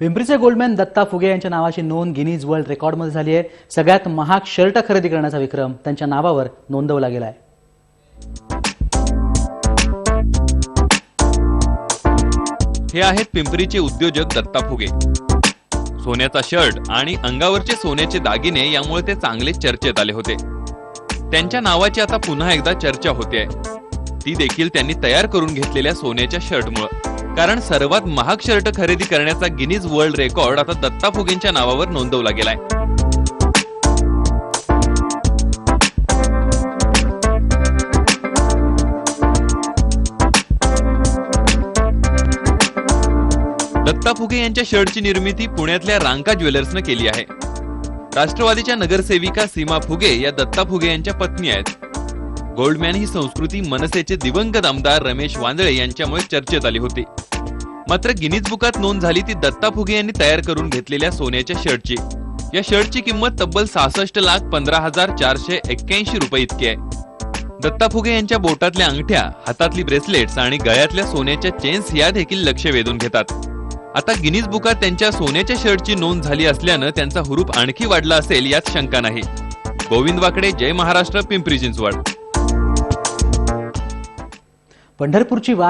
पिंपरीचे Goldman Datta फुगे यांच्या नावाची नोंद गिनीज वर्ल्ड रेकॉर्डमध्ये झाली आहे. सगळ्यात महाग शर्ट खरेदी करण्याचा विक्रम त्यांच्या नावावर नोंदवला गेला आहे हे आहेत पिंपरीचे उद्योजक दत्ता फुगे. सोन्याचा शर्ट आणि अंगावरचे सोन्याचे दागिने यामुळे ते चांगले चर्चेत आले होते. त्यांच्या नावाची आता पुन्हा एकदा चर्चा होते ती देखील त्यांनी तयार करून घेतलेल्या सोन्याच्या शर्टमुळे. कारण सर्वात महाग शर्ट खरेदी करण्याचा गिनीज वर्ल्ड रेकॉर्ड आता दत्ता फुगेंच्या नावावर नोंदवला गेलाय. दत्ता फुगे यांच्या शर्टची निर्मिती पुण्यातल्या रांका ज्वेलर्सनं केली आहे. राष्ट्रवादीच्या नगरसेविका सीमा फुगे या दत्ता फुगे यांच्या पत्नी आहेत. गोल्डमॅन ही संस्कृती मनसेचे दिवंगत आमदार रमेश वांदळे यांच्यामुळे चर्चेत आली होती. मात्र गिनीज बुकात नोंद झाली ती दत्ता फुगे यांनी तयार करून घेतलेल्या सोन्याच्या शर्टची. या शर्टची किंमत तब्बल सहासष्ट लाख पंधरा हजार चारशे एक्क्याऐंशी रुपये इतकी आहे. दत्ता फुगे यांच्या बोटातल्या अंगठ्या हातातली ब्रेसलेट्स आणि गळ्यातल्या सोन्याच्या चेन्स या देखील लक्ष वेधून घेतात. आता गिनीज बुकात त्यांच्या सोन्याच्या शर्टची नोंद झाली असल्यानं त्यांचा हुरूप आणखी वाढला असेल यात शंका नाही. गोविंद वाकडे जय महाराष्ट्र पिंपरी चिंचवड. पंढरपूरची वारी